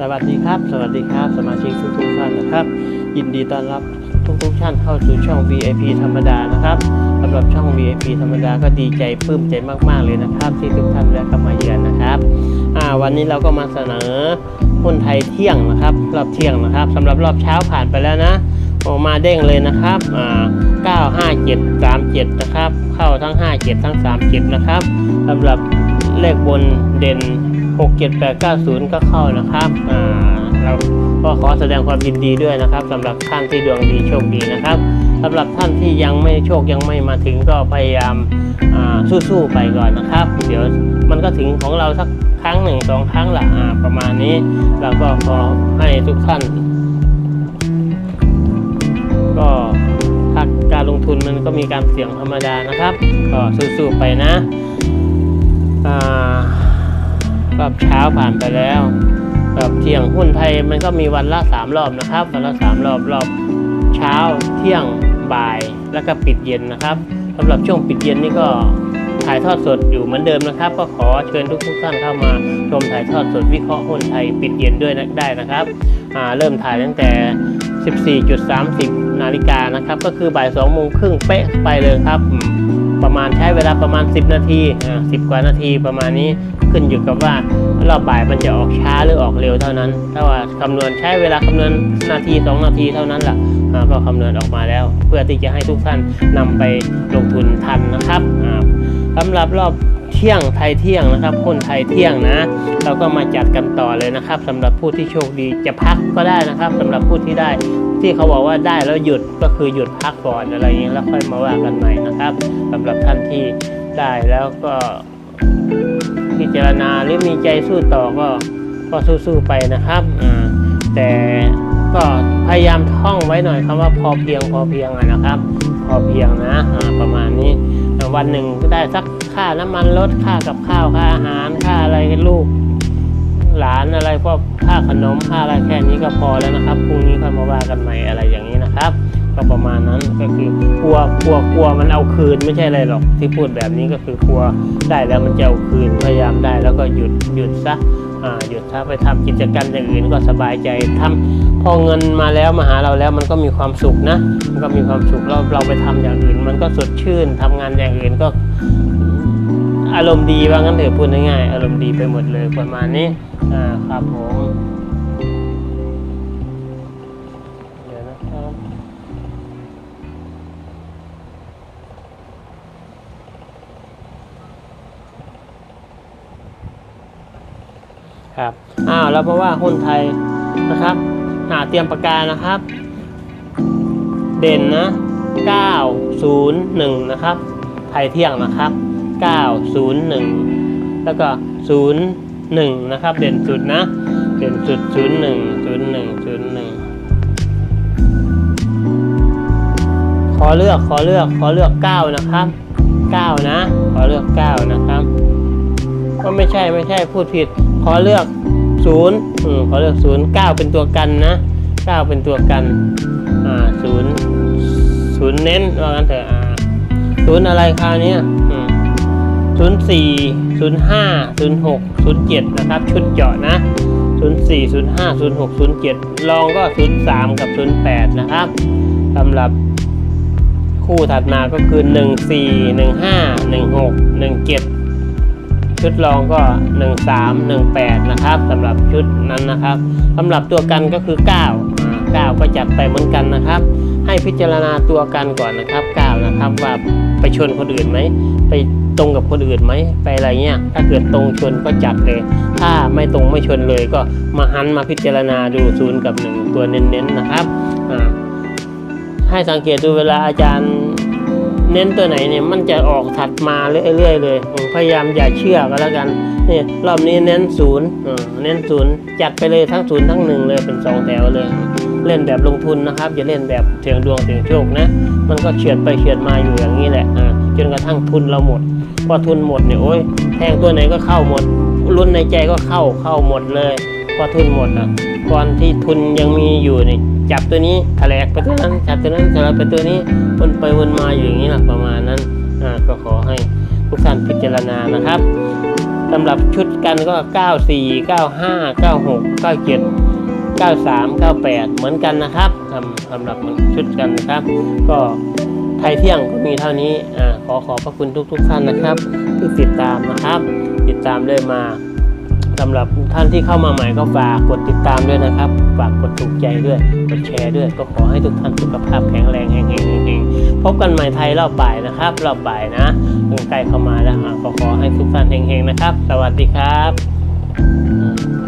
สวัสดีครับ สวัสดีครับ สมาชิกทุกทุกท่านนะครับ ยินดีต้อนรับทุกทุกท่านเข้าสู่ช่อง VIP ธรรมดานะครับสำหรับช่อง VIP ธรรมดาก็ดีใจปลื้มใจมาก ๆ เลยนะครับ ที่ทุกท่านแวะเข้ามาเยือนนะครับวันนี้เราก็มาเสนอหุ้นไทยเที่ยงนะครับ รอบเที่ยงนะครับสำหรับรอบเช้าผ่านไปแล้วนะออกมาเด้งเลยนะครับ957 37 นะครับ เข้าทั้ง 57 ทั้ง 37 นะครับสำหรับเลขบนเด่น 67890 ก็เข้านะครับอ่าเราก็ขอแสดงความยินดีด้วยนะครับสำหรับท่านที่ดวงดีโชคดีนะครับสำหรับท่านที่ยังไม่โชคยังไม่มาถึงก็พยายามอ่าสู้ๆไปก่อนนะครับ เดี๋ยวมันก็ถึงของเราสักครั้งหนึ่งสองครั้งละอ่าประมาณนี้ เราก็ขอให้ทุกท่าน ก็ถ้าการลงทุนมันก็มีการเสี่ยงธรรมดานะครับ ก็สู้ๆไปนะอ่า รอบเช้าผ่านไปแล้วรอบเที่ยงหุ้นไทยมันก็มีวันละสามรอบนะครับ วันละสามรอบรอบเช้าเที่ยงบ่ายแล้วก็ปิดเย็นนะครับสำหรับช่วงปิดเย็นนี่ก็ถ่ายทอดสดอยู่เหมือนเดิมนะครับ ก็ขอเชิญทุกทุกท่านเข้ามาชมถ่ายทอดสดวิเคราะห์หุ้นไทยปิดเย็นด้วยนะได้นะครับเริ่มถ่ายตั้งแต่ 14.30 นาฬิกานะครับ ก็คือบ่าย2โมงครึ่งเป๊ะไปเลยครับ ประมาณใช้เวลาประมาณ 10 นาทีอ่า10กว่านาทีประมาณนี้ขึ้นอยู่กับว่ารอบบ่ายมันจะออกช้าหรือออกเร็วเท่านั้น ถ้าว่าคำนวณใช้เวลาคำนวณนาที 2 นาทีเท่านั้นแหละอ่าก็คำนวณออกมาแล้ว เพื่อที่จะให้ทุกท่านนำไปลงทุนทันนะครับอ่าสำหรับรอบเที่ยงไทยเที่ยงนะครับคนไทยเที่ยงนะ เราก็มาจัดกันต่อเลยนะครับสำหรับผู้ที่โชคดีจะพักก็ได้นะครับสำหรับผู้ที่ได้ ที่เขาบอกว่าได้แล้วหยุดก็คือหยุดพักก่อนอะไรอย่างนี้แล้วค่อยมาว่ากันใหม่นะครับสำหรับท่านที่ได้แล้วก็พิจารณาหรือมีใจสู้ต่อก็ก็สู้ๆไปนะครับอ่าแต่ก็พยายามท่องไว้หน่อยคำว่าพอเพียงพอเพียงอะนะครับ พอเพียงนะอ่าประมาณนี้วันหนึ่งก็ได้สักค่าน้ำมันรถค่ากับข้าวค่าอาหารค่าอะไรลูก หลานอะไรพวกค่าขนมค่าอะไรแค่นี้ก็พอแล้วนะครับพรุ่งนี้ค่อยมาว่ากันใหม่อะไรอย่างนี้นะครับ ก็ประมาณนั้นก็คือกลัวกลัวกลัวมันเอาคืนไม่ใช่อะไรหรอกที่พูดแบบนี้ก็คือกลัวได้แล้วมันจะเอาคืนพยายามได้แล้วก็หยุดหยุดซะอ่าหยุดซะไปทำกิจกรรมอย่างอื่นก็สบายใจทำพอเงินมาแล้วมาหาเราแล้วมันก็มีความสุขนะ มันก็มีความสุขเราเราไปทำอย่างอื่น มันก็สดชื่นทำงานอย่างอื่นก็ อารมณ์ดีว่างั้นเถอะพูดง่ายๆอารมณ์ดีไปหมดเลยประมาณนี้อ่าครับผมเดี๋ยวนะครับครับอ้าวแล้วเพราะว่าหุ้นไทยนะครับหาเตรียมปากกานะครับ เด่นนะ 901 นะครับ ไทยเที่ยงนะครับ 901 แล้วก็ 01 นะครับ เด่นสุดนะ เด่นสุด 01 01 01 ขอเลือกขอเลือกขอเลือก 9 นะครับ 9 นะ ขอเลือก 9 นะครับ ก็ไม่ใช่ไม่ใช่พูดผิด ขอเลือก 0 อืมขอเลือก 0 9 เป็นตัวกันนะ 9 เป็นตัวกัน อ่า 0 0 เน้นว่างั้นเถอะ อ่า 0 อะไรคราวนี้ อืมศูนย์สี่ศูนย์ห้าศูนย์หกศูนย์เจ็ดนะครับ ชุดเจาะนะศูนย์สี่ศูนย์ห้าศูนย์หกศูนย์เจ็ดลองก็ศูนย์สามกับศูนย์แปดนะครับสำหรับคู่ถัดมาก็คือหนึ่งสี่หนึ่งห้าหนึ่งหกหนึ่งเจ็ดชุดรองก็หนึ่งสามหนึ่งแปดนะครับสำหรับชุดนั้นนะครับสำหรับตัวกันก็คือเก้าเก้าก็จัดไปเหมือนกันนะครับ ให้พิจารณาตัวกันก่อนนะครับเก้านะครับว่าไปชนคนอื่นไหมไป ตรงกับคนอื่นไหมไปอะไรเงี้ยถ้าเกิดตรงชนก็จัดเลย ถ้าไม่ตรงไม่ชนเลยก็มาหันมาพิจารณาดูศูนย์กับหนึ่งตัวเน้นๆนะครับให้สังเกตดูเวลาอาจารย์เน้นตัวไหนเนี่ยมันจะออกถัดมาเรื่อยๆเลยพยายามอย่าเชื่อก็แล้วกันนี่รอบนี้เน้นศูนย์เน้นศูนย์จัดไปเลยทั้งศูนย์ทั้งหนึ่งเลยเป็นสองแถวเลย เล่นแบบลงทุนนะครับอย่าเล่นแบบเสี่ยงดวงเสี่ยงโชคนะ มันก็เฉียดไปเฉียดมาอยู่อย่างนี้แหละ จนกระทั่งทุนเราหมดพอทุนหมดเนี่ยโอ้ยแทงตัวไหนก็เข้าหมดลุ้นในใจก็เข้าเข้าหมดเลยพอทุนหมดอะก่อนที่ทุนยังมีอยู่นี่จับตัวนี้แถลกไปตัวนั้นจับตัวนั้นแถลกไปตัวนี้วนไปวนมาอยู่อย่างนี้แหละประมาณนั้นอ่าก็ขอให้ทุกท่านพิจารณานะครับสำหรับชุดกันก็ 94 95 96 97 93 98 เหมือนกันนะครับสำสำหรับชุดกันนะครับ ก็ ไทยเที่ยงก็มีเท่านี้อ่าขอขอบพระคุณทุกๆท่านนะครับที่ติดตามนะครับ ติดตามเลยมาสำหรับท่านที่เข้ามาใหม่ก็ฝากกดติดตามด้วยนะครับ ฝากกดถูกใจด้วย กดแชร์ด้วย ก็ขอให้ทุกท่านสุขภาพแข็งแรงแห่งๆๆๆพบกันใหม่ไทยรอบบ่ายนะครับ รอบบ่ายนะเพิ่งใกล้เข้ามาแล้วอะก็ขอให้ทุกท่านเฮงๆนะครับ สวัสดีครับ